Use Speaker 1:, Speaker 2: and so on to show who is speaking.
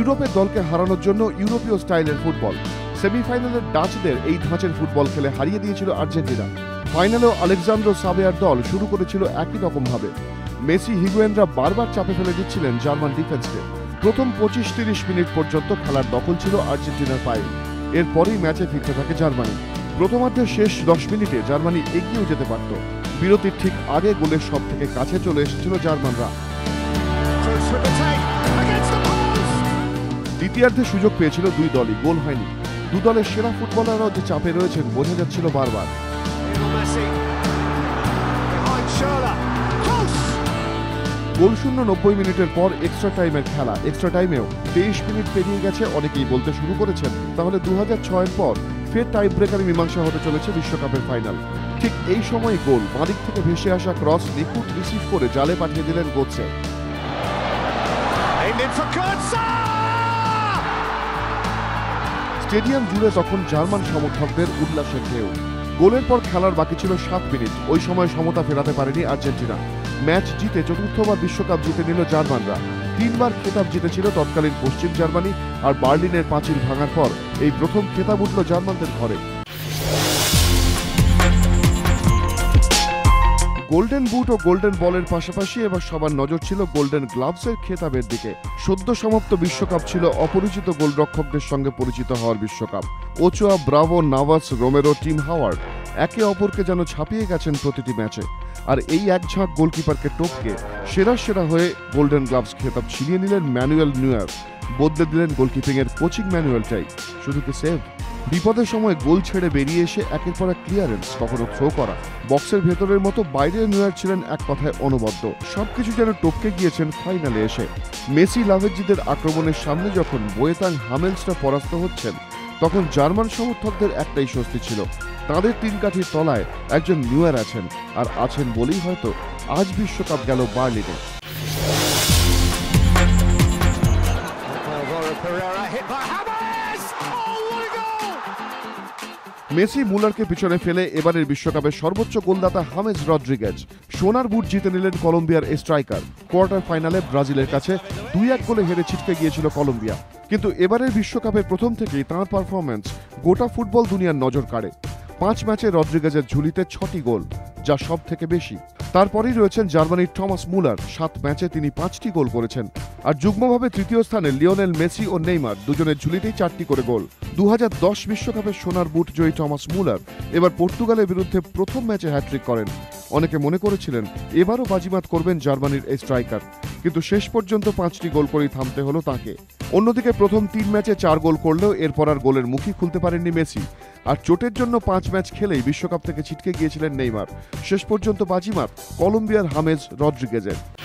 Speaker 1: ইউরোপের দলকে হারানোর জন্য ইউরোপীয় স্টাইলের ফুটবল। সেমিফাইনালের ডাচদের এই ধাঁচের ফুটবল খেলে হারিয়ে দিয়েছিল আর্জেন্টিনা। ফাইনালেও আলেকজান্দ্রো সাবেয়ার দল শুরু করেছিল একই রকম ভাবে মেসি হিগুয়েনরা বারবার চাপে ফেলে দিচ্ছিলেন জার্মান ডিফেন্সকে। প্রথম পঁচিশ তিরিশ মিনিট পর্যন্ত খেলার দখল ছিল আর্জেন্টিনার পায়ে। এরপরেই ম্যাচে ফিরতে থাকে জার্মানি। প্রথমার্ধের শেষ দশ মিনিটে জার্মানি এগিয়েও যেতে পারত। বিরতির ঠিক আগে গোলের সব থেকে কাছে চলে এসেছিল জার্মানরা। দ্বিতীয়ার্ধে সুযোগ পেয়েছিল দুই দলই, গোল হয়নি। দু দলের সেরা ফুটবলাররাও যে চাপে রয়েছেন, বোঝা যাচ্ছিল বারবার. গোল শূন্য নব্বই মিনিটের পর এক্সট্রা টাইমের খেলা। এক্সট্রা টাইমেও তেইশ মিনিট পেরিয়ে গেছে, অনেকেই বলতে শুরু করেছেন। তাহলে দু হাজার ছয়ের পর ফের টাই ব্রেকার মীমাংসা হতে চলেছে বিশ্বকাপের ফাইনাল ঠিক এই সময় গোল, বাঁদিক থেকে ভেসে আসা ক্রস নিখুঁত রিসিভ করে জালে পাঠিয়ে দিলেন গোচ্ছে স্টেডিয়াম জুড়ে তখন জার্মান সমর্থকদের উল্লাসের ঢেউ। গোলের পর খেলার বাকি ছিল সাত মিনিট। ওই সময় সমতা ফেরাতে পারেনি আর্জেন্টিনা। ম্যাচ জিতে চতুর্থবার বিশ্বকাপ জিতে নিল জার্মানরা। তিনবার খেতাব জিতেছিল তৎকালীন পশ্চিম জার্মানি আর বার্লিনের পাঁচিল ভাঙার পর এই প্রথম খেতাব উঠল জার্মানদের ঘরে। গোল্ডেন বুট ও গোল্ডেন বলের পাশাপাশি এবার সবার নজর ছিল গোল্ডেন গ্লাভসের খেতাবের দিকে। সদ্য সমাপ্ত বিশ্বকাপ ছিল অপরিচিত গোলরক্ষকদের সঙ্গে পরিচিত হওয়ার বিশ্বকাপ। Ochoa Bravo, Navas, Romero, Tim Howard একে অপরকে যেন ছাপিয়ে গেছেন প্রতিটি ম্যাচে। আর এই এক ঝাঁক গোলকিপারকে টপকে সেরা সেরা হয়ে গোল্ডেন গ্লাভস খেতাব ছিনিয়ে নিলেন ম্যানুয়েল নিউয়ার। বদলে দিলেন গোলকিপিং এর কোচিং ম্যানুয়ালটাই। শুধু কি সেভ। বিপদের সময় গোল ছেড়ে বেরিয়ে এসে একের পর এক ক্লিয়ারেন্স কখনো থ্রো করা। বক্সের ভেতরের মতো বাইরের নিউয়ার ছিলেন এক কথায় অনবদ্য। সবকিছু যেন টপকে গিয়েছেন ফাইনালে এসে। মেসি লাভেজিদের আক্রমণের সামনে যখন বোয়েতাং হামেলসরা পরাস্ত হচ্ছেন, তখন জার্মান সমর্থকদের একটাই স্বস্তি ছিল তাদের তিন কাঠির তলায় একজন নিউয়ার আছেন আর আছেন বলেই হয়তো আজ বিশ্বকাপ গেল বার্লিনে! মেসি মুলারকে পিছনে ফেলে এবারের বিশ্বকাপের সর্বোচ্চ গোলদাতা হামেজ রড্রিগেজ সোনার বুট জিতে নিলেন কলম্বিয়ার স্ট্রাইকার। কোয়ার্টার ফাইনালে ব্রাজিলের কাছে দুই এক গোলে হেরে ছিটকে গিয়েছিল কলম্বিয়া। কিন্তু এবারের বিশ্বকাপের প্রথম থেকেই তাঁর পারফরমেন্স গোটা ফুটবল দুনিয়ার নজর কাড়ে। পাঁচ ম্যাচে রদ্রিগেজের ঝুলিতে ছটি গোল, যা সব থেকে বেশি। তারপরেই রয়েছেন জার্মানির টমাস মুলার। সাত ম্যাচে তিনি পাঁচটি গোল করেছেন। আর যুগ্মভাবে তৃতীয় স্থানে লিওনেল মেসি ও নেইমার দুজনের ঝুলিতেই চারটি করে গোল। দু বিশ্বকাপের সোনার বুট জয়ী টমাস মুলার এবার পর্তুগালের বিরুদ্ধে প্রথম ম্যাচে হ্যাট্রিক করেন। অনেকে মনে করেছিলেন, এবারও বাজিমাত করবেন জার্মানির এই স্ট্রাইকার। কিন্তু শেষ পর্যন্ত পাঁচটি গোল করেই থামতে হলো তাকে। অন্যদিকে প্রথম তিন ম্যাচে চার গোল করলেও এরপর আর গোলের মুখই খুলতে পারেননি মেসি। আর চোটের জন্য পাঁচ ম্যাচ খেলেই বিশ্বকাপ থেকে ছিটকে গিয়েছিলেন নেইমার। শেষ পর্যন্ত বাজিমার কলম্বিয়ার হামেজ রদ্রিগেজের।